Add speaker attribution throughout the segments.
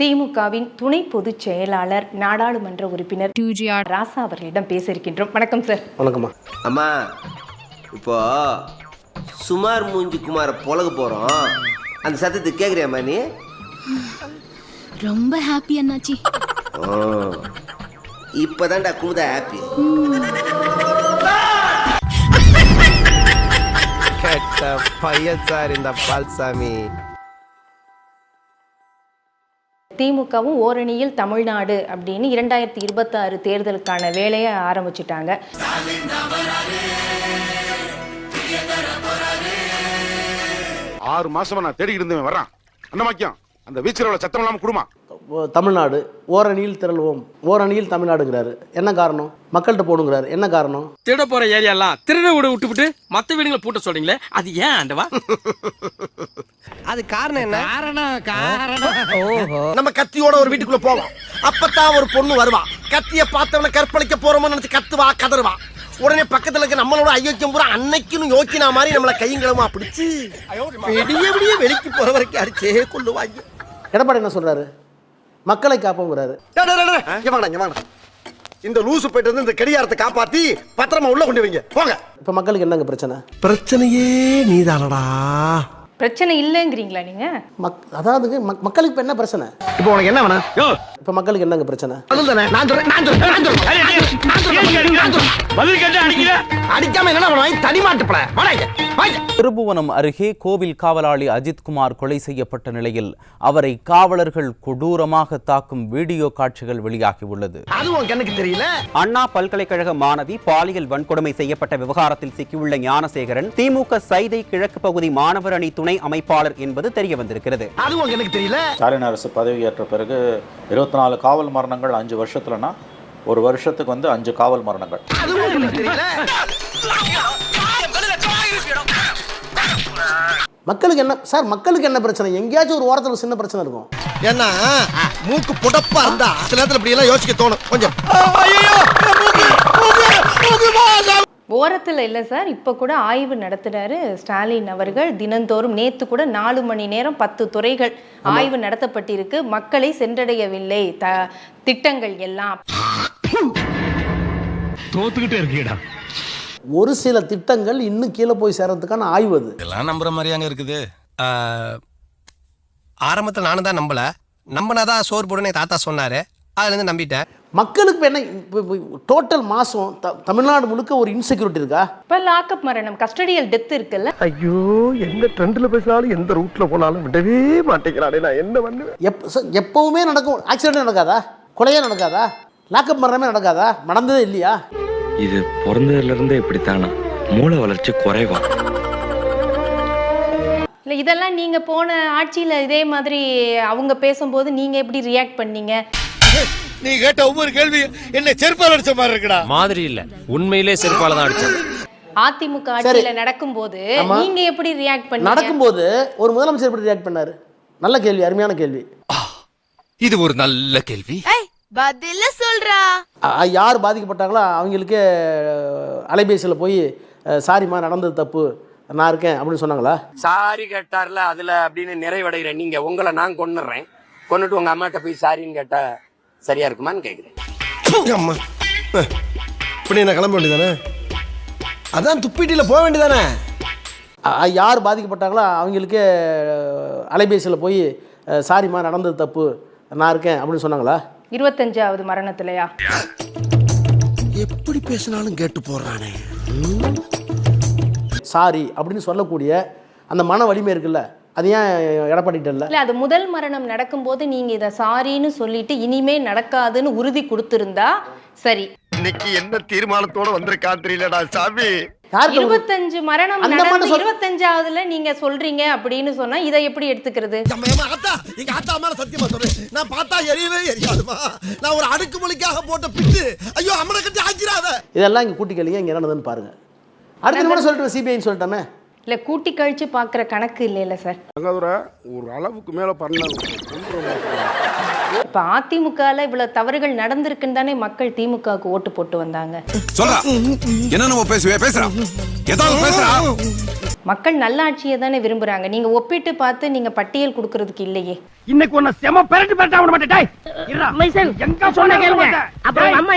Speaker 1: திமுகவின் துணை பொதுச் செயலாளர் நாடாளுமன்ற உறுப்பினர்
Speaker 2: டிஜிஆர்
Speaker 1: ராசா அவர்களிடம் பேச இருக்கின்றோம் வணக்கம் சார்.
Speaker 3: வணக்கம்மா.
Speaker 4: அம்மா இப்போ சுமார் மூஞ்சி குமார புலக போகிறோம் அந்த சத்தத்தை கேட்குறியாம்மா நீ?
Speaker 2: ரொம்ப ஹாப்பி அண்ணாச்சி.
Speaker 4: ஓ இப்போதான்டா குமுதா ஹாப்பி
Speaker 3: கெட்ட பையன் சார் இந்த பால்சாமி.
Speaker 1: திமுகவும் ஓரணியில் தமிழ்நாடு அப்படின்னு இரண்டாயிரத்தி இருபத்தாறு தேர்தலுக்கான வேலையை ஆரம்பிச்சிட்டாங்க.
Speaker 5: ஆறு மாசமா நான் தேடிக்கிட்டு இருந்தவன் வர்றான். அந்த மாக்கியம் அந்த வீச்சரவுல சத்தம் இல்லாம குடுமா?
Speaker 3: தமிழ்நாடு. ஓரணியில் திரள்வோம். ஓரணியில் தமிழ்நாடுங்கிறாரு. என்ன காரணம்? மக்கள்கிட்ட போடுங்கிறாரு. என்ன காரணம்?
Speaker 6: திருட போற ஏரியாலாம் திருட வீடு விட்டுவிட்டு மத்த வீடுங்களை பூட்ட சொல்றீங்களே? அது ஏன் ஆண்டவா?
Speaker 7: அது காரணம் என்ன?
Speaker 6: காரணம் காரணம். ஓஹோ.
Speaker 7: நம்ம கத்தியோட ஒரு வீட்டுக்குள்ள போவோம். அப்பதான் ஒரு பொண்ணு வருவா. கத்திய பார்த்தவன கற்பழிக்க போறோமோ நினைச்சு கத்துவா கதறுவா. உடனே பக்கத்துல இருக்க நம்மளோட ஐயோக்கியம் பூரா அன்னைக்குன்னு யோக்கினா மாதிரி நம்மள கையங்களமா பிடிச்சு விடிய விடிய வெளிக்கு போற வரைக்கும் அடிச்சே கொள்ளுவாங்க.
Speaker 3: எடப்பாடி என்ன சொல்றாரு? மக்களை காப்போங்கிறாரு.
Speaker 7: டேய், டேய், டேய், டேய், இங்க வாடா, இங்க வாடா. இந்த லூசு போயிட்டு வந்து இந்த கடியாரத்தை காப்பாத்தி பத்திரமா உள்ள கொண்டு வைங்க. போங்க.
Speaker 3: இப்போ மக்களுக்கு என்னங்க பிரச்சனை?
Speaker 7: பிரச்சனையே நீதானடா.
Speaker 1: பிரச்சனை இல்லைங்கிறீங்களா நீங்க?
Speaker 3: மக் அதாவது மக்- மக்களுக்கு இப்போ என்ன பிரச்சனை?
Speaker 7: இப்போ உனக்கு என்ன வேணும்?
Speaker 3: இப்போ மக்களுக்கு என்னங்க பிரச்சனை?
Speaker 7: அடிக்காம என்ன பண்ணுவாங்க
Speaker 8: திருபுவனம் அருகே கோவில் காவலாளி அஜித்குமார் கொலை செய்யப்பட்ட நிலையில் அவரை காவலர்கள் கொடூரமாக தாக்கும் வீடியோ காட்சிகள் வெளியாகியுள்ளது.
Speaker 7: தெரியல?
Speaker 9: அண்ணா பல்கலைக்கழக மாணவி பாலியல் வன்கொடுமை செய்யப்பட்ட விவகாரத்தில் சிக்கியுள்ள ஞானசேகரன் திமுக சைதை கிழக்கு பகுதி மாணவர் அணி துணை அமைப்பாளர் என்பது தெரிய வந்திருக்கிறது.
Speaker 7: அது உன் கண்ணுக்கு தெரியல.
Speaker 10: ஸ்டாலின் அரசு பதவியேற்ற பிறகு இருபத்தி நாலு காவல் மரணங்கள் அஞ்சு வருஷத்துலனா ஒரு வருஷத்துக்கு வந்து அஞ்சு காவல் மரணங்கள்.
Speaker 3: மக்களுக்கு என்ன சார் மக்களுக்கு என்ன பிரச்சனை? எங்கேயாச்சும் ஒரு ஓரத்தில் ஒரு சின்ன பிரச்சனை இருக்கும்.
Speaker 7: ஏன்னா மூக்கு புடப்பா இருந்தா சில நேரத்துல இப்படி எல்லாம் யோசிக்க தோணும். கொஞ்சம்.
Speaker 1: ஓரத்தில் இல்லை சார். இப்போ கூட ஆய்வு நடத்துறாரு ஸ்டாலின் அவர்கள். தினந்தோறும் நேத்து கூட நாலு மணி நேரம் பத்து துறைகள் ஆய்வு நடத்தப்பட்டிருக்கு. மக்களை சென்றடையவில்லை. த திட்டங்கள் எல்லாம்.
Speaker 6: தோத்துக்கிட்டே இருக்கீடா.
Speaker 3: ஒரு சில திட்டங்கள் இன்னும் கீழே போய் சேர்றதுக்கான ஆய்வு அது.
Speaker 6: இதெல்லாம் நம்புற மாதிரியாங்க இருக்குது.
Speaker 7: ஆரம்பத்துல நானும் தான் நம்பல. நம்பினாதான் சோறு போடுன்னு என் தாத்தா சொன்னாரு. அதுல இருந்து நம்பிட்டேன்.
Speaker 3: மக்களுக்கு என்ன டோட்டல் மாதம் த தமிழ்நாடு முழுக்க ஒரு இன்செக்யூரிட்டி இருக்கா?
Speaker 1: இப்போ லாக்அப் மரணம் கஸ்டடியல் டெத் இருக்குல்ல?
Speaker 7: ஐயோ எந்த ட்ரெண்ட்ல பேசினாலும் எந்த ரூட்ல போனாலும் விடவே மாட்டேங்கிறானே நான் என்ன பண்ணுவேன்?
Speaker 3: எப் எப்பவுமே நடக்கும் ஆக்சிடென்ட் நடக்காதா? கொலையே நடக்காதா? லாக்அப் மரணமே நடக்காதா? நடந்ததே இல்லையா?
Speaker 11: இது பிறந்ததுல இருந்தே இப்படித்தானா? மூளை வளர்ச்சி குறைவா?
Speaker 1: இல்லை இதெல்லாம் நீங்க போன ஆட்சியில இதே மாதிரி அவங்க பேசும்போது நீங்க எப்படி ரியாக்ட் பண்ணீங்க?
Speaker 7: நீ கேட்ட ஒவ்வொரு கேள்வி என்ன செருப்பால் அடிச்ச மாதிரி இருக்குடா.
Speaker 6: மாதிரி இல்ல. உண்மையிலே செருப்பால தான் அடிச்சேன்.
Speaker 1: அதிமுக ஆட்சியில நடக்கும்போது. நீங்க எப்படி ரியாக்ட் பண்ணீங்க?
Speaker 3: நடக்கும்போது ஒரு முதலமைச்சர் எப்படி ரியாக்ட் பண்ணாரு? நல்ல கேள்வி அருமையான கேள்வி.
Speaker 6: இது ஒரு நல்ல கேள்வி.
Speaker 2: பதில சொல்றா.
Speaker 3: யார் பாதிக்கப்பட்டாங்களோ அவங்களுக்கே அலைபேசியில் போய் சாரிம்மா நடந்தது தப்பு நான் இருக்கேன் அப்படின்னு சொன்னாங்களா?
Speaker 6: சாரி கேட்டார்ல அதுல அப்படின்னு நிறைவடைகிற நீங்க உங்களை நான் கொன்னுறேன். கொன்னுட்டு உங்க அம்மாட்ட போய் சாரின்னு கேட்டா சரியா இருக்குமான்னு கேக்குறேன்.
Speaker 7: அம்மா. இப்படி என்ன கிளம்ப வேண்டியதானே? அதான் துப்பிட்டில போக வேண்டியதானே?
Speaker 3: யார் பாதிக்கப்பட்டாங்களோ அவங்களுக்கே அலைபேசியில் போய் சாரிம்மா நடந்தது தப்பு நான் இருக்கேன் அப்படின்னு சொன்னாங்களா?
Speaker 1: இருபத்தஞ்சாவது மரணத்திலயா?
Speaker 7: எப்படி பேசினாலும் கேட்டு போடுறானே.
Speaker 3: சாரி அப்படின்னு சொல்லக்கூடிய அந்த மன வலிமை இருக்குல்ல அது ஏன் எடப்பாடிட்ட இல்லை
Speaker 1: இல்ல அது முதல் மரணம் நடக்கும்போது நீங்க இத சாரின்னு சொல்லிட்டு இனிமே நடக்காதுன்னு உறுதி கொடுத்திருந்தா சரி.
Speaker 7: இன்னைக்கு என்ன தீர்மானத்தோட வந்திருக்கான் தெரியலடா சாமி.
Speaker 1: இருபத்தஞ்சு மரணம்
Speaker 3: அந்த
Speaker 1: நடந்து இருபத்தஞ்சாவதுல நீங்க சொல்றீங்க அப்படின்னு சொன்னா இதை எப்படி எடுத்துக்கிறது?
Speaker 7: அம்மா, அம்மா, அத்தா, எங்க ஆத்தா மேல சத்தியமா சொல்றேன். நான் பார்த்தா எரியவே எரியாதுமா. நான் ஒரு அடுக்குமொழிக்காக போட்ட பிட்டு. ஐயோ அம்மனை கட்டி ஆக்கிறாத
Speaker 3: இதெல்லாம் இங்கே கூட்டி கேளுங்க இங்கே என்னதுன்னு பாருங்க. அடுத்த நிமிடம் சொல்லிட்டு சிபிஐன்னு சொல்லிட்டோமே.
Speaker 1: இல்ல கூட்டி கழிச்சு பாக்குற கணக்கு இல்லைல்ல சார்.
Speaker 5: ஒரு அளவுக்கு மேல பண்ண
Speaker 1: இப்ப அதிமுகல இவ்வளவு தவறுகள் நடந்திருக்குன்னு தானே மக்கள் திமுகவுக்கு ஓட்டு போட்டு வந்தாங்க.
Speaker 5: சொல்றா. என்ன நம்ம பேசுவே? பேசுறா. ஏதாவது பேசுறா.
Speaker 1: மக்கள் நல்லாட்சியை தானே விரும்புறாங்க. நீங்க ஒப்பிட்டு பார்த்து நீங்க பட்டியல் கொடுக்கறதுக்கு இல்லையே.
Speaker 7: இன்னைக்கு உன்னை செம பெரட்டு பெரட்டா விட மாட்டேன். எங்க சொன்ன கேளுங்க. அப்புறம் நம்ம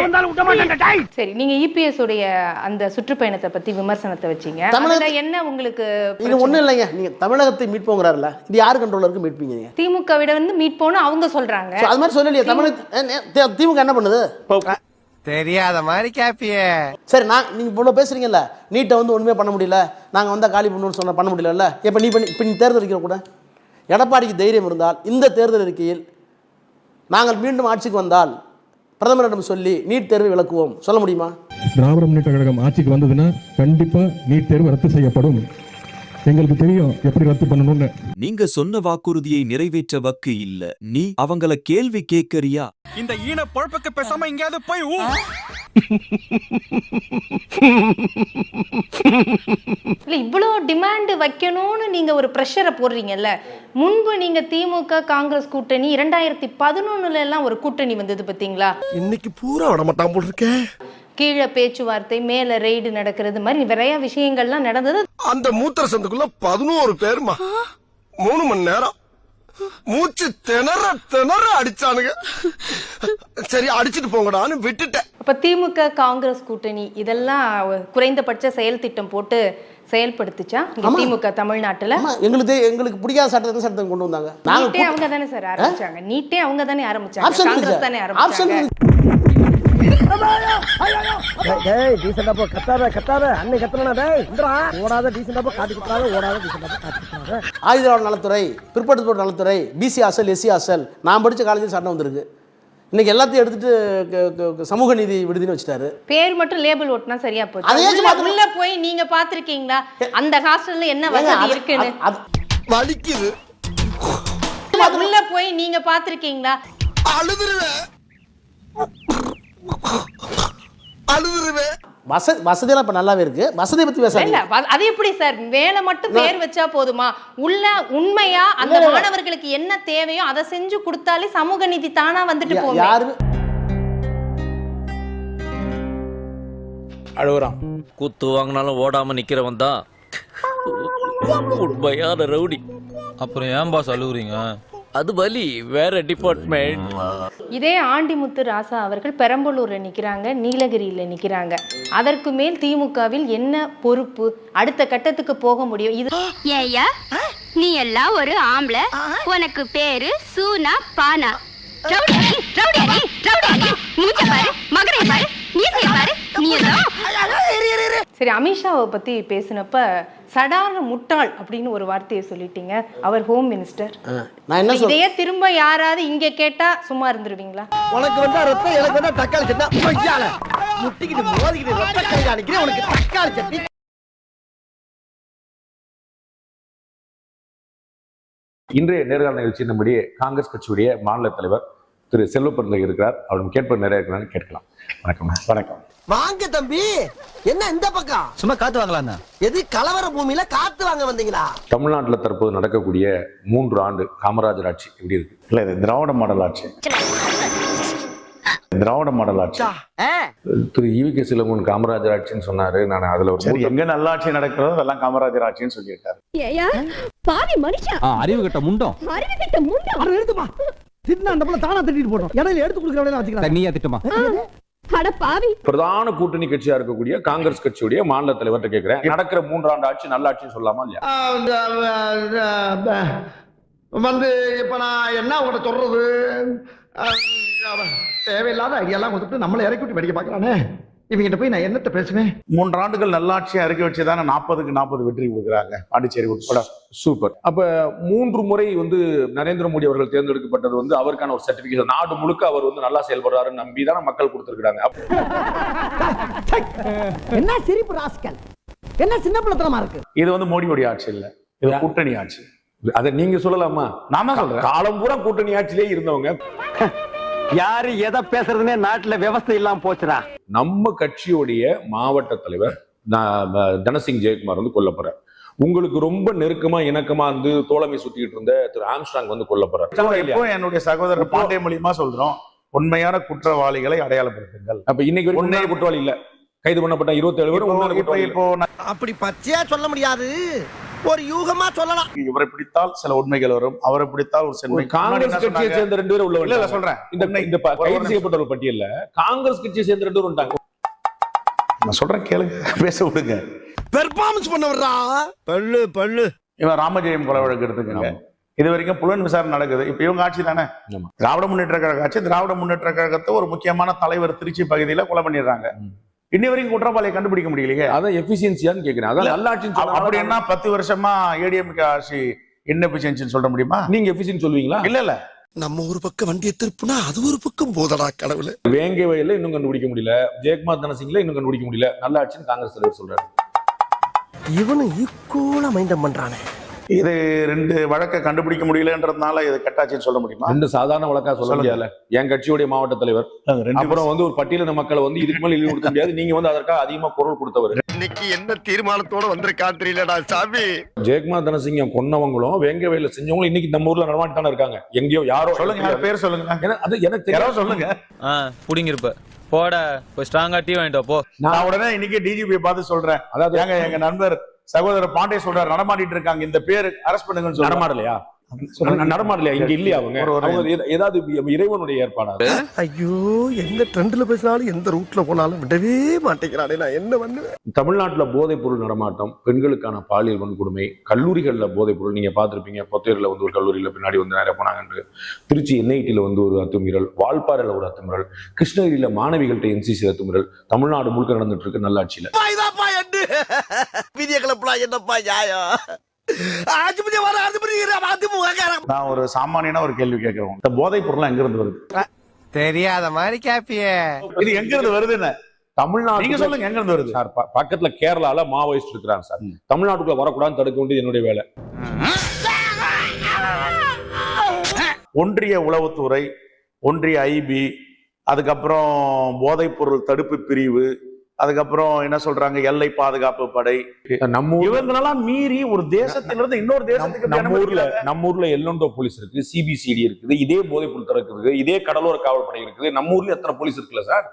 Speaker 7: வந்தாலும் விட மாட்டேன்
Speaker 1: சரி நீங்க இபிஎஸ் உடைய அந்த சுற்றுப்பயணத்தை பத்தி விமர்சனத்தை வச்சீங்க.
Speaker 3: தமிழக-
Speaker 1: என்ன உங்களுக்கு
Speaker 3: இது ஒன்றும் இல்லைங்க. நீங்கள் தமிழகத்தை மீட்போங்கிறாருல இது யார் கண்ட்ரோலில் இருக்கு மீட்பீங்க
Speaker 1: திமுக விட வந்து மீட் போன அவங்க சொல்றாங்க.
Speaker 3: அது மாதிரி சொல்லலையே தமிழக திமுக என்ன பண்ணுது?
Speaker 7: தெரியாத மாதிரி கேப்பியே.
Speaker 3: சரி நான் நீங்கள் இவ்வளோ பேசுறீங்கல்ல நீட்டை வந்து ஒன்றுமே பண்ண முடியல நாங்கள் வந்தால் காலி பண்ணணும்னு சொன்னால் பண்ண முடியலல்ல? இப்போ நீ பண்ணி இப்போ நீ தேர்தல் அறிக்கை கூட? எடப்பாடிக்கு தைரியம் இருந்தால் இந்த தேர்தல் அறிக்கையில் நாங்கள் மீண்டும் ஆட்சிக்கு வந்தால் பிரதமரிடம் சொல்லி நீட் தேர்வை விளக்குவோம். சொல்ல முடியுமா?
Speaker 12: திராவிட முன்னேற்ற கழகம் ஆட்சிக்கு வந்ததுன்னா கண்டிப்பா நீட் தேர்வு ரத்து செய்யப்படும். எங்களுக்கு தெரியும் எப்படி ரத்து பண்ணணும்னு.
Speaker 11: நீங்க சொன்ன வாக்குறுதியை நிறைவேற்ற வக்கு இல்ல. நீ அவங்கள கேள்வி கேட்கறியா?
Speaker 7: இந்த ஈன பொழப்புக்கு பேசாம எங்கேயாவது போய்
Speaker 1: இல்ல இவ்வளோ டிமாண்ட் வைக்கணும்னு நீங்க ஒரு ப்ரெஷரை போடுறீங்கல்ல. முன்பு நீங்க திமுக காங்கிரஸ் கூட்டணி இரண்டாயிரத்தி பதினொன்னுல எல்லாம் ஒரு கூட்டணி வந்தது பாத்தீங்களா?
Speaker 7: இன்னைக்கு பூரா விட மாட்டான் போல் இருக்கேன்
Speaker 1: கீழே பேச்சுவார்த்தை மேல ரெய்டு நடக்கிறது மாதிரி நிறைய விஷயங்கள்லாம் நடந்தது.
Speaker 7: அந்த மூத்திர சந்துக்குள்ள பதினோரு பேருமா? மூணு மணி நேரம். மூச்சு திணற திணற அடிச்சானுங்க. சரி அடிச்சிட்டு போங்கடான்னு விட்டுட்டேன்.
Speaker 1: அப்ப திமுக காங்கிரஸ் கூட்டணி இதெல்லாம் குறைந்தபட்ச செயல் திட்டம் போட்டு செயல்படுத்துச்சா. திமுக தமிழ்நாட்டுல.
Speaker 3: எங்களுக்கு எங்களுக்கு பிடிக்காத சட்டத்தை சட்டத்தை கொண்டு வந்தாங்க.
Speaker 1: நீட்டே அவங்க தானே சார் ஆரம்பிச்சாங்க. நீட்டே அவங்க தானே ஆரம்பிச்சாங்க. காங்கிரஸ் தானே
Speaker 3: ஆப்ஷன்
Speaker 1: ஆரம்பிச்சாங்க
Speaker 7: டீசெண்டா போ கத்தாத கத்தாத. அன்னை கத்தனா டேய் ஓடாத டீசெண்டா போ காட்டி குத்தாத ஓடாத டீசெண்டா போ காட்டி குத்தாத
Speaker 3: ஆயுதவாழ் நலத்துறை பிற்படுத்தப்பட்ட நலத்துறை பிசி அசல் எஸ்சி அசல் நான் படித்த காலேஜில் சட்டம் வந்திருக்கு. இன்னைக்கு எல்லாத்தையும் எடுத்துட்டு சமூக நீதி விடுதின்னு வச்சுட்டாரு.
Speaker 1: பேர் மட்டும் லேபிள் ஒட்டினா சரியா போச்சு. உள்ள- போய் நீங்க பாத்திருக்கீங்களா அந்த ஹாஸ்டல்ல என்ன வசதி இருக்குன்னு?
Speaker 7: வலிக்குது.
Speaker 1: உள்ள போய் நீங்க பாத்திருக்கீங்களா
Speaker 7: அழுதுருவேன். அழுதுருவேன்
Speaker 3: வசதி வசதியெல்லாம் இப்போ நல்லாவே இருக்கு. வசதியை பேசாதீங்க.
Speaker 1: வ- அது எப்படி சார்? மேல மட்டும் பேர் வச்சா போதுமா? உள்ள உண்மையா அந்த. மாணவர்களுக்கு என்ன தேவையோ அதை செஞ்சு கொடுத்தாலே சமூக நீதி தானா வந்துட்டு போகும்.
Speaker 3: யாருமே
Speaker 11: அழுகுறான். குத்து வாங்கினாலும் ஓடாம நிக்கிறவன் தான். உண்மையான ரவுடி. அப்புறம் ஏன் பாஸ் அழுகுறீங்க? அது வலி வேற டிபார்ட்மெண்ட்
Speaker 1: இதே ஆண்டிமுத்து ராசா அவர்கள் பெரம்பலூர்ல நிக்கிறாங்க நீலகிரியில நிக்கிறாங்க அதற்கு மேல் திமுகவில் என்ன பொறுப்பு அடுத்த கட்டத்துக்கு போக முடியும் இது
Speaker 2: ஏயா நீ எல்லாம் ஒரு ஆம்பளை உனக்கு பேரு சூனா பானா ரவுடியா நீ? ரவுடியா நீ? ரவுடியா நீ? மூஞ்ச பாரு மகரை பாரு மீசைய பாரு நீ எல்லாம்
Speaker 1: சரி அமித்ஷாவை பத்தி பேசினப்ப சடான முட்டாள் அப்படின்னு ஒரு வார்த்தையை சொல்லிட்டீங்க. அவர் ஹோம் மினிஸ்டர்
Speaker 3: நான் என்ன சொல்றேன்
Speaker 1: இதையே திரும்ப யாராவது இங்க கேட்டா சும்மா இருந்துருவீங்களா?
Speaker 7: உனக்கு வந்தா ரத்தம் எனக்கு வந்தா தக்காளி சட்னி. பொய்யால. முட்டிக்கிட்டு மோதிக்கிட்டு ரத்த கை காணிக்கிறேன் உனக்கு தக்காளி சட்னி.
Speaker 5: இன்றைய நேர்காணல் நிகழ்ச்சி நம்முடைய காங்கிரஸ் கட்சியுடைய மாநில தலைவர் திரு செல்வப்பிறந்தகை இருக்கிறார். அவரும் கேட்பது நிறைய இருக்கிறான்னு கேட்கலாம். வணக்கம். வணக்கம்.
Speaker 7: வாங்க தம்பி. என்ன இந்த பக்கம்?
Speaker 12: சும்மா காத்து வாங்கலாம்
Speaker 7: எது கலவர பூமியில காத்து வாங்க வந்தீங்களா?
Speaker 5: தமிழ்நாட்டில் தற்போது நடக்கக்கூடிய மூன்று ஆண்டு காமராஜர் ஆட்சி எப்படி இருக்கு? இல்ல இது திராவிட மாடல் ஆட்சி. திராவிட மாடல் ஆட்சி. திரு ஈவி கே சிலம்பன் காமராஜர் ஆட்சின்னு சொன்னாரு. நான் அதுல ஒரு
Speaker 10: எங்க நல்லாட்சி நடக்கிறதோ அதெல்லாம் காமராஜர் ஆட்சின்னு சொல்லியிருக்காரு
Speaker 2: ஏயா பாவி மனுஷா.
Speaker 9: அறிவு கட்ட முண்டம்.
Speaker 2: அறிவு கிட்ட முண்டா
Speaker 7: அட எடுத்துப்பா தின்னா அந்த புள்ள தானா திட்டிட்டு போட்டோம் இடையில எடுத்து கொடுக்குறவனே வச்சுக்கலாம்
Speaker 9: நீயா திட்டமா.
Speaker 5: பிரதான கூட்டணி கட்சியா இருக்கக்கூடிய காங்கிரஸ் கட்சியுடைய மாநில தலைவர்கிட்ட கேட்கிறேன் நடக்கிற மூன்றாண்டு ஆட்சி நல்லாட்சின்னு சொல்லாமா இல்லையா?
Speaker 7: வந்து இப்ப நான் என்ன உங்கள்ட்ட சொல்றது? தேவையில்லாத ஐடியாலாம் கொடுத்துட்டு நம்மளை இறக்கி விட்டு படிக்க பார்க்கறானே. இவங்கிட்ட போய் நான் என்னத்த பேசுவேன்?
Speaker 10: மூன்றாண்டுகள் நல்லாட்சியை அறிக்கை வச்சு தானே நாற்பதுக்கு நாற்பது வெற்றி கொடுக்குறாங்க பாண்டிச்சேரி உட்பட.
Speaker 5: சூப்பர். அப்ப மூன்று முறை வந்து நரேந்திர மோடி அவர்கள் தேர்ந்தெடுக்கப்பட்டது வந்து அவருக்கான ஒரு சர்டிபிகேட் நாடு முழுக்க அவர் வந்து நல்லா செயல்படுறாருன்னு நம்பி தானே மக்கள் கொடுத்துருக்காங்க
Speaker 7: என்ன சிரிப்பு ராஸ்கல்? என்ன சின்ன பிள்ளைத்தனமா இருக்கு?
Speaker 10: இது வந்து மோடியோடைய ஆட்சி இல்ல. இது கூட்டணி ஆட்சி.
Speaker 5: அதை நீங்க சொல்லலாமா?
Speaker 10: நான் தான் சொல்றேன்.
Speaker 5: காலம் பூரா கூட்டணி ஆட்சியிலே இருந்தவங்க.
Speaker 9: யாரு எதை பேசுறதுன்னே நாட்டுல விவசாய இல்லாம போச்சுடா.
Speaker 5: நம்ம கட்சியுடைய மாவட்ட தலைவர் தனசிங் ஜெயக்குமார் வந்து கொல்லப்படுறார் உங்களுக்கு ரொம்ப நெருக்கமா இணக்கமா வந்து தோழமை சுத்திட்டு இருந்த திரு ஆம்ஸ்டாங் வந்து கொல்லப்படுறார்
Speaker 10: இப்போ என்னுடைய சகோதரர் பாண்டிய மூலியமா சொல்றோம் உண்மையான குற்றவாளிகளை அடையாளப்படுத்துங்கள்.
Speaker 5: அப்ப இன்னைக்கு உண்மையான குற்றவாளி இல்ல. கைது பண்ணப்பட்ட பேர்
Speaker 10: இப்போ
Speaker 5: குற்றவாளிகள்.
Speaker 10: இப்போ
Speaker 7: அப்படி பச்சையா சொல்ல முடியாது. ஒரு யூகமா சொல்லலாம்.
Speaker 10: இவரை பிடித்தால் சில உண்மைகள் வரும். அவரை பிடித்தால் ஒரு
Speaker 5: ஒரு
Speaker 10: சென்மை
Speaker 5: காங்கிரஸ் கட்சியை சேர்ந்த ரெண்டு பேரும் உள்ள
Speaker 10: இல்ல. சொல்றேன்.
Speaker 5: இந்த
Speaker 10: ஒரு- ஒரு
Speaker 5: கைது
Speaker 10: நிமிஷம்.
Speaker 5: செய்யப்பட்டவர்கள் பட்டியல்ல காங்கிரஸ் கட்சியை சேர்ந்த ரெண்டு பேரும்
Speaker 10: நான் சொல்றேன் கேளுங்க. பேச விடுங்க.
Speaker 7: பெர்ஃபார்மன்ஸ் பண்ண வர்றா பல்லு பல்லு.
Speaker 10: இவன் ராமஜெயம் கொலை வழக்கு எடுத்துக்கங்க. இது வரைக்கும் புலன் விசாரணை நடக்குது. இப்ப இவங்க ஆட்சி தானே. திராவிட முன்னேற்ற கழக ஆட்சி திராவிட முன்னேற்ற கழகத்தை ஒரு முக்கியமான தலைவர் திருச்சி பகுதியில கொலை பண்ணிடுறாங்க. இன்னி வரைக்கும் குற்றவாளியை கண்டுபிடிக்க முடியலையே.
Speaker 5: அதான் எஃபிஷியன்சியான்னு கேக்குறேன். அதான். நல்லாட்சின்னு
Speaker 10: அப்ப-
Speaker 5: சொன்னா
Speaker 10: அப்படி என்ன பத்து வருஷமா ஏடிஎம்கே ஆட்சி இன்னபிஷியன்சின்னு சொல்ல முடியுமா?
Speaker 5: நீங்க எஃபிஷியன்ட் சொல்லுவீங்களா?
Speaker 10: இல்ல இல்ல.
Speaker 7: நம்ம ஒரு பக்கம் வண்டியை திருப்புனா அது ஒரு பக்கம் போதடா கடவுளே.
Speaker 5: வேங்கை வயல்ல இன்னும் கண்டுபிடிக்க முடியல. ஜெயக்குமார் தனசிங்ல இன்னும் கண்டுபிடிக்க முடியல. நல்லாட்சின்னு காங்கிரஸ் தலைவர் சொல்றாரு.
Speaker 7: இவனும் ஈக்குவலா மைண்டம் பண்றானே.
Speaker 10: இது ரெண்டு வழக்கை கண்டுபிடிக்க முடியலன்றதுனால இது கட்டாட்சின்னு சொல்ல முடியுமா?
Speaker 5: ரெண்டு சாதாரண வழக்கா சொல்ல. முடியாதுல என் கட்சியுடைய மாவட்ட தலைவர்.
Speaker 10: ரெண்டு
Speaker 5: அப்புறம் வந்து ஒரு பட்டியலின மக்களை வந்து இதுக்கு மேல இழிவு கொடுக்க முடியாது. நீங்க வந்து அதற்காக அதிகமா குரல் கொடுத்தவர்.
Speaker 7: இன்னைக்கு என்ன தீர்மானத்தோட வந்திருக்கான் தெரியலடா சாமி.
Speaker 5: ஜெயக்குமார் தனசிங்கம் கொன்னவங்களும் வேங்கை வயல்ல செஞ்சவங்களும் இன்னைக்கு நம்ம ஊர்ல நடமாட்டி தானே இருக்காங்க. எங்கேயோ யாரோ
Speaker 10: சொல்லுங்க பேர் சொல்லுங்க.
Speaker 5: அது எனக்கு
Speaker 10: யாரோ சொல்லுங்க.
Speaker 11: புடிங்கிருப்ப. போட போய் ஸ்ட்ராங்கா டீ வாங்கிட்டு போ.
Speaker 10: நான் உடனே இன்னைக்கு டிஜிபி பார்த்து சொல்றேன்.
Speaker 5: அதாவது
Speaker 10: ஏங்க எங்க நண்பர் சகோதரர் பாண்டே சொல்றாரு நடமாடிட்டு இருக்காங்க. இந்த பேர் அரெஸ்ட் பண்ணுங்கன்னு சொல்ல
Speaker 5: நடமாடலையா? நடமாடலையா? இங்க இல்லையா அவங்க? ஏதாவது இறைவனுடைய ஏற்பாடா?
Speaker 7: ஐயோ எந்த ட்ரெண்ட்ல பேசினாலும் எந்த ரூட்ல போனாலும் விடவே மாட்டேங்கிறானே நான் என்ன பண்ணுவேன்?
Speaker 5: தமிழ்நாட்டுல போதைப் பொருள் நடமாட்டம் பெண்களுக்கான பாலியல் வன்கொடுமை கல்லூரிகள்ல போதைப் பொருள் நீங்க பார்த்திருப்பீங்க பொத்தேரில் வந்து ஒரு கல்லூரியில பின்னாடி வந்து நிறைய போனாங்கன்று திருச்சி என்ஐடியில் வந்து ஒரு அத்துமீறல் வால்பாறையில் ஒரு அத்துமீறல் கிருஷ்ணகிரியில மாணவிகள்கிட்ட என்சிசி அத்துமீறல் தமிழ்நாடு முழுக்க நடந்துட்டு இருக்கு நல்லாட்சியில.
Speaker 7: என்னப்பா நியாயம்?
Speaker 10: நான் ஒரு சாமானியனா ஒரு கேள்வி கேட்கிறோம் இந்த போதைப் பொருள் எங்க இருந்து வருது
Speaker 7: தெரியாத மாதிரி கேப்பியே.
Speaker 10: இது எங்க இருந்து வருது என்ன?
Speaker 5: தமிழ்நாடு
Speaker 10: நீங்க சொல்லுங்க எங்க இருந்து வருது?
Speaker 5: சார் பக்கத்துல கேரளால மாவோயிஸ்ட் இருக்கிறாங்க சார். தமிழ்நாட்டுக்குள்ள வரக்கூடாதுன்னு தடுக்க வேண்டியது என்னுடைய வேலை.
Speaker 10: ஒன்றிய உளவுத்துறை ஒன்றிய ஐபி அதுக்கப்புறம் போதைப் பொருள் தடுப்பு பிரிவு அதுக்கப்புறம் என்ன சொல்றாங்க எல்லை பாதுகாப்பு படை.
Speaker 5: நம்ம
Speaker 10: இவங்களெல்லாம் மீறி ஒரு தேசத்திலிருந்து இன்னொரு தேசத்துக்கு
Speaker 5: நம்ம ஊர்ல. நம்ம ஊர்ல எல்லோண்டோ போலீஸ் இருக்கு சிபிசிடி இருக்குது இதே போதைப் பொருள் தடுக்கு இருக்கு இதே கடலோர காவல் படை இருக்குது. நம்ம ஊர்ல எத்தனை போலீஸ் இருக்குல்ல சார்?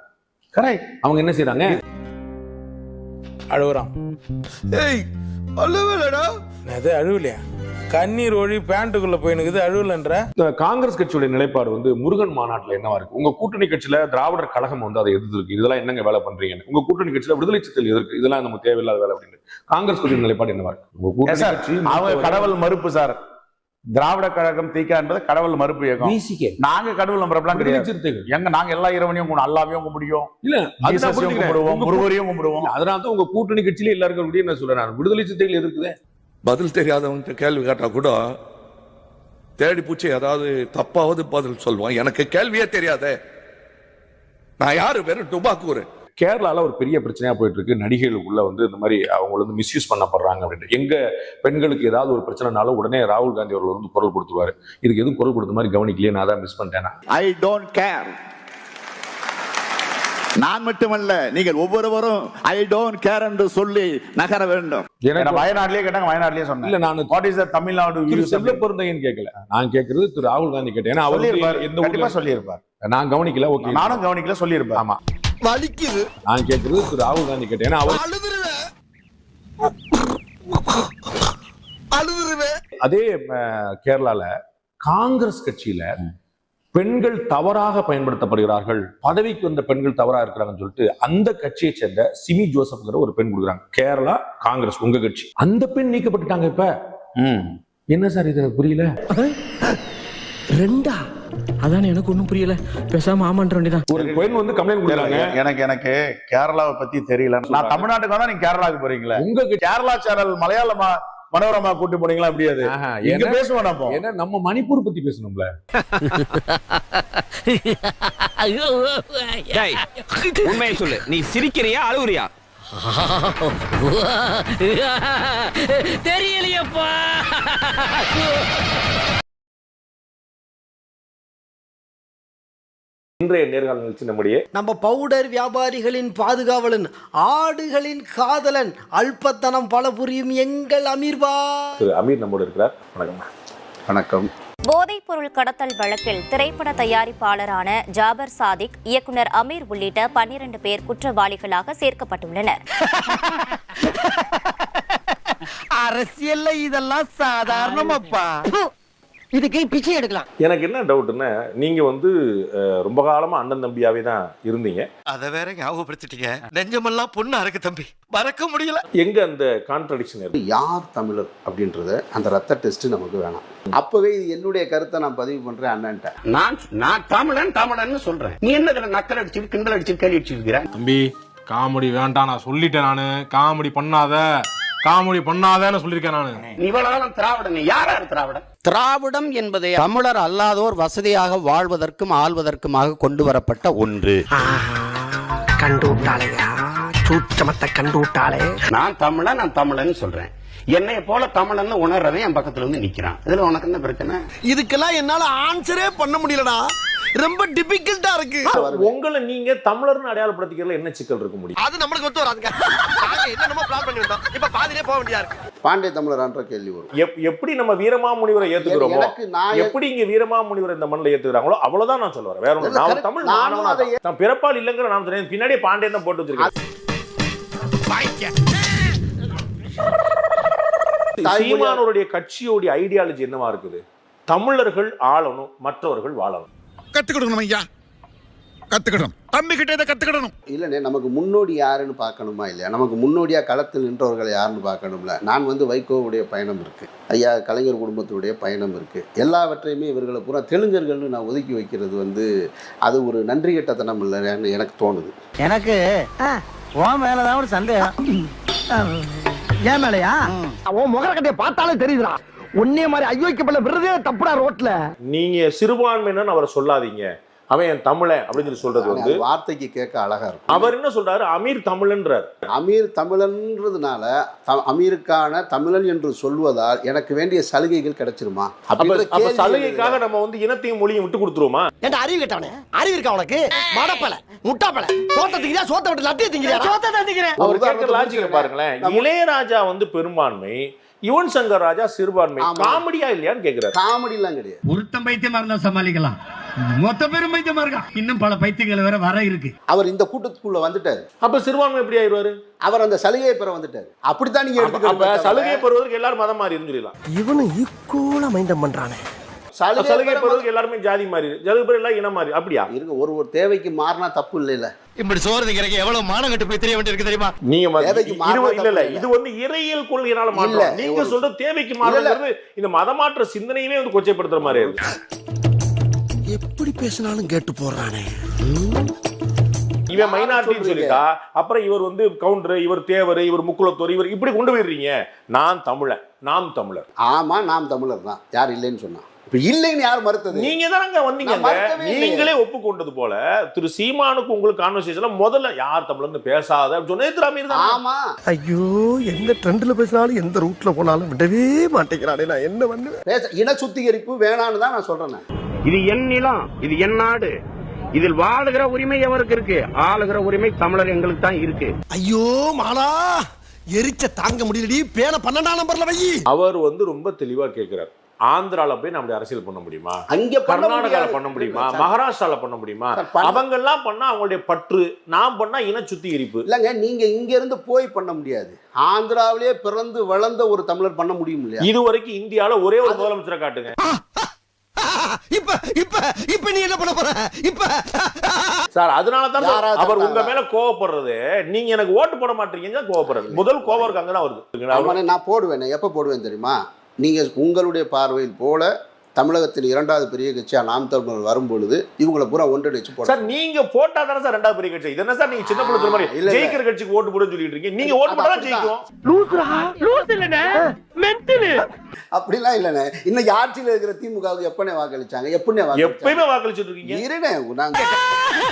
Speaker 10: Correct.
Speaker 5: அவங்க என்ன செய்றாங்க?
Speaker 11: அழுகுறான்
Speaker 7: ஏய் அல்லவேலடா
Speaker 11: அது அழுவலையா? கண்ணீர் ஒழி பேண்ட்டுக்குள்ள போயினுக்குது அழுவலன்ற.
Speaker 5: இந்த காங்கிரஸ் கட்சியுடைய நிலைப்பாடு வந்து முருகன் மாநாட்டுல என்னவா இருக்கு? உங்க கூட்டணி கட்சியில திராவிடர் கழகம் வந்து அதை எதிர்த்து இருக்கு இதெல்லாம் என்னங்க வேலை பண்றீங்கன்னு. உங்க கூட்டணி கட்சியில விடுதலை சித்தல் எதிர்க்கு. இதெல்லாம் நமக்கு தேவையில்லாத வேலை அப்படின்னு. காங்கிரஸ் கட்சியின் நிலைப்பாடு என்னவா இருக்கு? உங்க கூட்டணி. கட்சி
Speaker 10: அவங்க கடவுள் மறுப்பு சார் திராவிட கழகம் தீக்கா என்பது கடவுள் மறுப்பு இயக்கம். நாங்க கடவுள் நம்புறப்பெல்லாம்
Speaker 5: விடுதலை
Speaker 10: கிடையாது. எங்க நாங்க எல்லா இறைவனையும் அல்லாவையும் கும்பிடுவோம்
Speaker 5: இல்ல.
Speaker 10: கும்பிடுவோம்
Speaker 5: உங்க
Speaker 10: முருகரையும் கும்பிடுவோம்.
Speaker 5: அதனால தான் உங்க கூட்டணி கட்சியில எல்லாருக்கும் என்ன சொல்றேன் விடுதலை சிறுத்தைகள் எதிர்க்குதே?
Speaker 13: பதில் தெரியாதவன்கிட்ட கேள்வி கேட்டா கூட தேடி பூச்சி ஏதாவது தப்பாவது பதில் சொல்லுவான். எனக்கு கேள்வியே தெரியாதே. நான் யாரு வெறும் டுபாக்கூர்
Speaker 5: கேரளால ஒரு பெரிய பிரச்சனையா போயிட்டு இருக்கு நடிகைகளுக்குள்ள வந்து இந்த மாதிரி அவங்க வந்து மிஸ்யூஸ் பண்ணப்படுறாங்க அப்படின்ட்டு. எங்க பெண்களுக்கு ஏதாவது ஒரு பிரச்சனைனாலும் உடனே ராகுல் காந்தி அவர்கள் வந்து குரல் கொடுத்துருவாரு. இதுக்கு எதுவும் குரல் கொடுத்த மாதிரி கவனிக்கலையே நான் தான் மிஸ் பண்ணிட்டேன்?
Speaker 13: ஐ டோன்ட் கேர் நான் மட்டுமல்ல நீங்கள் ஒவ்வொருவரும் ஐ டோன்ட் கேர் என்று சொல்லி நகர வேண்டும்.
Speaker 10: வயநாட்டிலேயே கேட்டாங்க வயநாட்டிலேயே சொன்னேன்.
Speaker 5: இல்ல நான்
Speaker 10: வாட் இஸ் த தமிழ்நாடு
Speaker 5: திரு
Speaker 10: views
Speaker 5: செல்வ பெருந்தையன் கேட்கல நான் கேட்கறது திரு ராகுல் காந்தி கேட்டேன். ஏன்னா அவர் எந்த ஊர்ல
Speaker 10: சொல்லியிருப்பார்.
Speaker 5: நான் கவனிக்கல ஓகே.
Speaker 10: நானும் கவனிக்கல சொல்லியிருப்பார்.
Speaker 5: ஆமா.
Speaker 7: வலிக்குது.
Speaker 5: நான் கேட்கறது திரு ராகுல் காந்தி கேட்டேன். ஏன்னா அவர் அதே கேரளால காங்கிரஸ் கட்சியில பெண்கள் தவறாக பயன்படுத்தப்படுகிறார்கள். பதவிக்கு வந்த பெண்கள் தவறா இருக்கிறாங்கன்னு சொல்லிட்டு அந்த கட்சியை சேர்ந்த சிமி ஜோசப்ங்கிற ஒரு பெண் கொடுக்குறாங்க. கேரளா காங்கிரஸ் உங்க கட்சி. அந்த பெண் நீக்கப்பட்டுட்டாங்க இப்ப. என்ன சார் இது? எனக்கு புரியல
Speaker 11: ரெண்டா? அதானே எனக்கு ஒண்ணும் புரியல. பேசாம ஆமான்ற வேண்டியதான்
Speaker 5: ஒரு பெண் வந்து கம்ப்ளைண்ட் கொடுக்குறாங்க.
Speaker 10: எனக்கு எனக்கு கேரளாவை பத்தி தெரியல. நான் தமிழ்நாட்டுக்கு வந்தா நீங்க கேரளாவுக்கு போறீங்களா.
Speaker 5: உங்க கட்சி
Speaker 10: கேரளா சேனல் மலையாள ம- மனோரமா கூட்டி போனீங்களா? முடியாது
Speaker 5: ஏன்னா-
Speaker 10: பேசுவோம்
Speaker 5: ஏன்னா நம்ம மணிப்பூர் பத்தி பேசணும்ல.
Speaker 6: உண்மையை சொல்லு. நீ சிரிக்கிறியா அழுகுறியா?
Speaker 11: தெரியலையப்பா.
Speaker 5: இன்றைய நேர்காணல் நிகழ்ச்சி நம்முடைய
Speaker 7: நம்ம பவுடர் வியாபாரிகளின் பாதுகாவலன் ஆடுகளின் காதலன் அல்பத்தனம் பல புரியும் எங்கள் அமீர்பா.
Speaker 5: திரு அமீர் நம்மோடு இருக்கிறார். வணக்கம்.
Speaker 13: வணக்கம்.
Speaker 14: போதைப்பொருள் கடத்தல் வழக்கில் திரைப்பட தயாரிப்பாளரான ஜாபர் சாதிக் இயக்குனர் அமீர் உள்ளிட்ட பன்னிரண்டு பேர் குற்றவாளிகளாக சேர்க்கப்பட்டுள்ளனர்.
Speaker 7: அரசியல்ல இதெல்லாம் சாதாரணமாப்பா. இதுக்கு பிச்சை எடுக்கலாம்.
Speaker 15: எனக்கு என்ன டவுட்னா நீங்க வந்து ரொம்ப காலமா அண்ணன் தம்பியாவே தான் இருந்தீங்க.
Speaker 7: அத வேற ஞாபகப்படுத்திட்டீங்க. நெஞ்சமெல்லாம் பொண்ணு அறக்கு தம்பி. மறக்க முடியல.
Speaker 15: எங்க அந்த கான்ட்ரடிக்ஷன் இருக்கு?
Speaker 16: யார் தமிழர் அப்படின்றத அந்த ரத்த டெஸ்ட் நமக்கு வேணாம். அப்பவே இது என்னுடைய கருத்தை நான் பதிவு பண்றேன் அண்ணன்ட்ட.
Speaker 6: நான் நான் தமிழன் தமிழன் சொல்றேன். நீ என்ன நக்கல் அடிச்சு கிண்டல் அடிச்சு கேள்வி அடிச்சிருக்கிற
Speaker 12: தம்பி காமெடி வேண்டாம் நான் சொல்லிட்டேன் நானு. காமெடி பண்ணாத. காமெடி பண்ணாதன்னு சொல்லியிருக்கேன் நானு.
Speaker 6: நீ இவ்வளவு திராவிடன் யாராரு திராவிடன்?
Speaker 7: திராவிடம் என்பதை தமிழர் அல்லாதோர் வசதியாக வாழ்வதற்கும் ஆள்வதற்குமாக கொண்டு வரப்பட்ட ஒன்று.
Speaker 6: கண்டு விட்டாளையா சூச்சமத்தை கண்டு விட்டாளே நான் தமிழன் நான் தமிழன் சொல்றேன். என்னைய போல தமிழன் உணர்றவன் என் பக்கத்துல வந்து நிக்கிறான். இதுல உனக்கு என்ன பிரச்சனை?
Speaker 7: இதுக்கெல்லாம் என்னால ஆன்சரே பண்ண முடியலடா. ரொம்ப டிபிகல்ட்டா இருக்கு.
Speaker 15: உங்களை நீங்க தமிழர்னு அடையாளப்படுத்திக்கிறதுல என்ன சிக்கல் இருக்க முடியும்?
Speaker 7: அது நம்மளுக்கு ஒத்து வராதுங்க. என்னென்னமோ பிளான் பண்ணி வந்தோம் இப்ப பாதியிலே போக வேண்டியதா இருக்கு.
Speaker 16: பாண்டிய தமிழரான்ற கேள்வி வரும்.
Speaker 15: எப்- எப்படி நம்ம வீரமாமுனிவரை ஏத்துக்கிறோமோ
Speaker 16: எனக்கு நான்
Speaker 15: எப்படி இங்க வீரமாமுனிவரை இந்த மண்ணில் ஏத்துக்கிறாங்களோ அவ்வளவுதான் நான் சொல்ல வரேன். வேற ஒண்ணு
Speaker 16: இல்ல,
Speaker 15: நான். தமிழ்
Speaker 16: நானும்.
Speaker 15: நான் பிறப்பால் இல்லைங்கிற நான் சொல்றேன் பின்னாடியே பாண்டியன் தான் போட்டு வச்சிருக்கேன். சீமானோருடைய கட்சியோடைய ஐடியாலஜி என்னவா இருக்குது? தமிழர்கள் ஆளணும் மற்றவர்கள் வாழணும்.
Speaker 13: கத்துக்கிடணும் ஐயா. கத்துக்கிடணும் தம்பி கிட்ட இதை கத்துக்கிடணும்.
Speaker 16: இல்லைண்ணே நமக்கு முன்னோடி யாருன்னு பார்க்கணுமா இல்லையா? நமக்கு முன்னோடியா களத்தில் நின்றவர்கள் யாருன்னு பார்க்கணும்ல? நான் வந்து வைகோவுடைய பயணம் இருக்கு. ஐயா கலைஞர் குடும்பத்துடைய பயணம் இருக்கு. எல்லாவற்றையுமே இவர்களை பூரா தெலுங்கர்கள்னு நான் ஒதுக்கி வைக்கிறது வந்து அது ஒரு நன்றி கெட்டத்தனம் இல்லைன்னு எனக்கு தோணுது.
Speaker 7: எனக்கு உன் மேலதான் ஒரு சந்தேகம். ஏன் மேலையா? உன் முகரக்கட்டைய பார்த்தாலே தெரியுதுடா. உன்னே மாதிரி ஐயோக்கப்படல விருதே தப்புடா ரோட்ல.
Speaker 15: நீங்க சிறுபான்மையினர் அவரை சொல்லாதீங்க. அவன் என் தமிழன் அப்படின்னு சொல்லி சொல்றது வந்து
Speaker 16: வார்த்தைக்கு கேட்க அழகா இருக்கும்.
Speaker 15: அவர் என்ன சொல்றாரு? அமீர் தமிழன்றார்.
Speaker 16: அமீர் தமிழன்றதுனால அமீருக்கான தமிழன் என்று சொல்வதால் எனக்கு வேண்டிய சலுகைகள் கிடைச்சிருமா?
Speaker 15: அப்ப சலுகைக்காக நம்ம வந்து இனத்தையும் மொழியும் விட்டு கொடுத்துருவோமா?
Speaker 7: ஏன்டா அறிவு கேட்டவனே? அறிவு இருக்கா உனக்கு? மடப்பல முட்டாப்பல. சோத்த திங்கிறியா? சோத்த விட்டு லட்டிய சோத்த திங்கிறேன்.
Speaker 15: அவர் கேட்கிற லாஜிக்கை பாருங்களேன். இளையராஜா வந்து பெரும்பான்மை யுவன் சங்கர் ராஜா சிறுபான்மை. காமெடியா இல்லையான்னு கேக்குறாரு.
Speaker 16: காமெடி எல்லாம் கிடையாது.
Speaker 9: ஒருத்தன் பைத்தியமா இருந்தா சமாளிக்கலாம். மொத்த பேரும் பைத்தியமா இருக்கான் இன்னும் பல பைத்தியங்கள் வேற வர இருக்கு.
Speaker 16: அவர் இந்த கூட்டத்துக்குள்ள வந்துட்டாரு.
Speaker 15: அப்ப சிறுபான்மை எப்படி ஆயிடுவாரு?
Speaker 16: அவர் அந்த சலுகையை பெற வந்துட்டாரு. அப்படித்தான் நீங்க
Speaker 15: சலுகை பெறுவதற்கு எல்லாரும் மதம் மாறி இருந்துடலாம்
Speaker 7: இவனு ஈக்குவலா மைண்டம் பண்றானே.
Speaker 16: சலுகை
Speaker 15: சலுகை
Speaker 16: பெற
Speaker 15: பெறுவதற்கு எல்லாருமே ஜாதி மாறி சலுகை பெற எல்லாம் இனம் மாறி. அப்படியா?
Speaker 16: இருங்க ஒரு ஒரு தேவைக்கு மாறினா தப்பு இல்லைல்ல.
Speaker 7: இப்படி சோறு திங்கிறக்கு எவ்வளவு மானம் கட்டு போய் தெரிய வேண்டியிருக்கு தெரியுமா?
Speaker 15: நீங்க இல்ல இல்ல இது வந்து இறையியல் கொள்கையினால
Speaker 16: இல்ல,
Speaker 15: மாற்றம் நீங்க சொல்ற தேவைக்கு
Speaker 16: இல்ல, இல்ல.
Speaker 15: மாறுறது இந்த மதமாற்ற சிந்தனையுமே வந்து கொச்சைப்படுத்துற மாதிரி இருக்கு
Speaker 7: எப்படி பேசினாலும் கேட்டு போறானே
Speaker 15: இவன் மைனாரிட்டின்னு சொல்லிட்டா அப்புறம் இவர் வந்து கவுண்டர் இவர் தேவர் இவர் முக்குலத்தோர் இவர் இப்படி கொண்டு போயிடுறீங்க. நான் தமிழன் நாம் தமிழர்.
Speaker 16: ஆமா நாம் தமிழர் தான். யார் இல்லைன்னு சொன்னா. இப்ப இல்லைன்னு யார் மறுத்தது?
Speaker 15: நீங்க தானங்க வந்தீங்க
Speaker 16: நான் மறுக்கவே இல்லையே.
Speaker 15: நீங்களே ஒப்புக்கொண்டது போல திரு சீமானுக்கு உங்களுக்கு கான்வர்சேஷன்ல முதல்ல யார் தமிழர்னு பேசாத அப்படின்னு சொன்னது தான்.
Speaker 16: ஆமா.
Speaker 7: ஐயோ எந்த ட்ரெண்ட்ல பேசினாலும் எந்த ரூட்ல போனாலும் விடவே மாட்டேங்கிறானே நான். என்ன பண்ணுவேன்?
Speaker 16: பேச இன சுத்திகரிப்பு வேணான்னு தான் நான் சொல்றேன்.
Speaker 6: இது என் நிலம் இது என் நாடு. இதில் வாழுகிற உரிமை எவருக்கு இருக்கு? ஆளுகிற உரிமை தமிழர் எங்களுக்கு தான் இருக்கு.
Speaker 7: ஐயோ மாலா! எரிச்ச தாங்க முடியலடி. பேன பன்னெண்டாம் நம்பர்ல வை.
Speaker 15: அவர் வந்து ரொம்ப தெளிவா கேட்கிறார் ஆந்திரால போய் நம்முடைய அரசியல் பண்ண முடியுமா?
Speaker 16: அங்க
Speaker 15: கர்நாடகால. பண்ண முடியுமா? மகாராஷ்டிரால பண்ண முடியுமா? அவங்க எல்லாம் பண்ணா அவங்களுடைய பற்று நாம் பண்ணா இன சுத்திகரிப்பு.
Speaker 16: இல்லங்க நீங்க இங்க இருந்து போய் பண்ண முடியாது. ஆந்திராவிலேயே பிறந்து வளர்ந்த ஒரு தமிழர் பண்ண முடியும் இல்லையா?
Speaker 15: இதுவரைக்கும் இந்தியால ஒரே ஒரு முதலமைச்சரை காட்டுங்க.
Speaker 7: இப்ப இப்ப இப்ப நீ என்ன பண்ண போற? இப்ப
Speaker 15: சார் அதனால தான் அவர் உங்க? மேல கோவப்படுறது. நீங்க எனக்கு ஓட்டு போட மாட்டீங்கன்னு தான் கோவப்படுறது. முதல் கோவம் இருக்கு அங்கதான் வருது.
Speaker 16: நான் போடுவேன். எப்ப போடுவேன் தெரியுமா? நீங்க உங்களுடைய பார்வையில் போல தமிழகத்தின் இரண்டாவது பெரிய கட்சியா நாம் தமிழர் வரும் பொழுது இவங்களை பூரா ஒன்றிணைச்சு போட
Speaker 15: சார் நீங்க போட்டா தானே சார் ரெண்டாவது பெரிய கட்சி? இது என்ன சார் நீங்க சின்ன பிள்ளை சொல்ற மாதிரி. ஜெயிக்கிற கட்சிக்கு ஓட்டு போடுன்னு சொல்லிட்டு இருக்கீங்க. நீங்க ஓட்டு போட்டா. ஜெயிக்கும்.
Speaker 7: லூசுரா? லூசு இல்லனே மென்டல்
Speaker 16: அப்படிலாம் இல்லைண்ணே. இன்னைக்கு ஆட்சியில் இருக்கிற திமுகவுக்கு எப்பனே வாக்களிச்சாங்க? வாக்களிச்சாங்க?
Speaker 15: எப்பயுமே வாக்களிச்சுட்டு இருக்கீங்க.
Speaker 16: இருனே நாங்க
Speaker 7: இரியா இரியா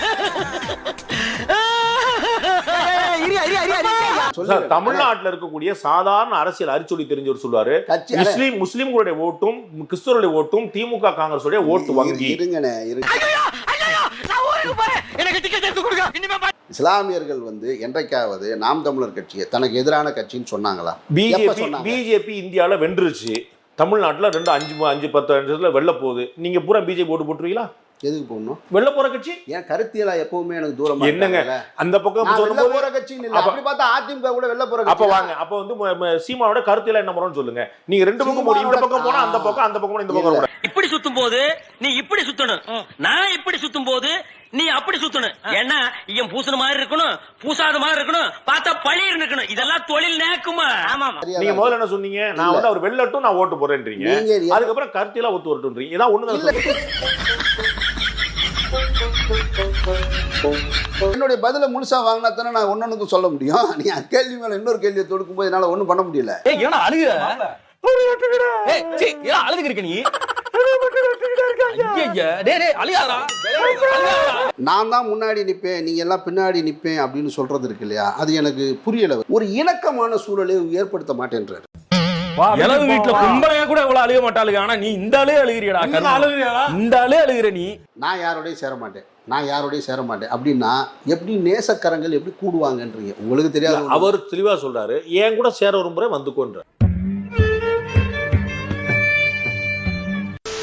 Speaker 7: இரியா
Speaker 15: சார்
Speaker 16: சொல்லுங்க.
Speaker 15: தமிழ்நாட்டுல இருக்கக்கூடிய சாதாரண அரசியல் அரிச்சொலி தெரிஞ்சவர் சொல்லுவாரு
Speaker 16: கட்சி
Speaker 15: முஸ்லீம் முஸ்லீம்களுடைய ஓட்டும் கிறிஸ்தவருடைய ஓட்டும் திமுக காங்கிரஸ் உடைய ஓட்டு வங்கி.
Speaker 16: இருங்கண்ணே இருங்க
Speaker 7: எனக்கு டிக்கெட் எடுத்து கொடுங்க. இனிமே
Speaker 16: இஸ்லாமியர்கள் வந்து என்றைக்காவது நாம் தமிழர் கட்சியை தனக்கு எதிரான கட்சின்னு சொன்னாங்களா?
Speaker 15: பிஜேபி
Speaker 16: சொன்னாங்க?
Speaker 15: பிஜேபி இந்தியால வென்றுச்சு தமிழ்நாட்டுல ரெண்டு அஞ்சு அஞ்சு பத்து வருஷத்துல வெள்ள போகுது. நீங்க பூரா பிஜேபி ஓட்டு போட்டுருவீங்களா?
Speaker 16: எதுக்கு போடணும்?
Speaker 15: வெள்ள போற கட்சி?
Speaker 16: ஏன் கருத்தியலா எப்பவுமே எனக்கு தூரமா
Speaker 15: என்னங்க? அந்த பக்கம்
Speaker 16: வெளில போற
Speaker 15: அப்ப-
Speaker 16: அப்படி பார்த்தா அதிமுக கூட வெளில போற
Speaker 15: அப்ப
Speaker 16: கட்சி
Speaker 15: வாங்க. அப்ப வந்து சீமானோட கருத்தியல என்ன பண்ணணும்னு சொல்லுங்க. நீங்க ரெண்டு பக்கம் போனீங்க இந்த பக்கம் போனா அந்த பக்கம் அந்த பக்கம் இந்த பக்கம்.
Speaker 17: இப்படி சுத்தும் போது நீ இப்படி சுத்தணும். நான் இப்படி சுத்தும் போது நீ அப்படி சுத்தணும். ஏன்னா இவன் பூசண மாதிரி இருக்கணும் பூசாத மாதிரி இருக்கணும் பார்த்தா பழி இருக்கணும் இதெல்லாம் தொழில் நேக்குமா? ஆமா
Speaker 15: நீங்க முதல்ல என்ன சொன்னீங்க? நான் வந்து அவர் வெள்ளட்டும் நான் ஓட்டு போறேன்றீங்க அதுக்கப்புறம் கருத்தியலா ஒத்து வரட்டும்ன்றீங்க. இதான் ஒண்ணு
Speaker 16: என்னுடைய பதில முழுசா வாங்கினா தானே நான் ஒன்னொன்னுக்கு சொல்ல முடியும். நீ கேள்வி மேல இன்னொரு கேள்வியை தொடுக்கும் போது என்னால ஒண்ணும் பண்ண முடியல.
Speaker 17: ஏன்னா அழுகுற. அழுதுக்கு இருக்க நீ. ஐயா, டேய், டேய், அழுகாதடா.
Speaker 16: நான் தான் முன்னாடி நிப்பேன் நீங்க எல்லாம் பின்னாடி நிப்பேன் அப்படின்னு சொல்றது இருக்கு இல்லையா? அது எனக்கு புரியல. ஒரு இணக்கமான சூழலை ஏற்படுத்த மாட்டேன்றாரு.
Speaker 11: இளவு வீட்டுல கும்பலையா கூட இவ்வளவு அழுக மாட்டாளுங்க. ஆனா நீ இந்த ஆளே அழுகிறியடா.
Speaker 16: அழுகுறியாடா?
Speaker 11: இந்த ஆளே அழுகிற நீ.
Speaker 16: நான் யாரோடையும் சேர மாட்டேன். நான் யாரோடையும் சேர மாட்டேன். அப்படின்னா எப்படி நேசக்கரங்கள் எப்படி கூடுவாங்கன்றீங்க? உங்களுக்கு தெரியாது.
Speaker 15: அவர் தெளிவா சொல்றாரு என் கூட சேர முறை வந்துக்கோன்ற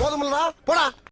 Speaker 7: போதுமில்லடா போடா.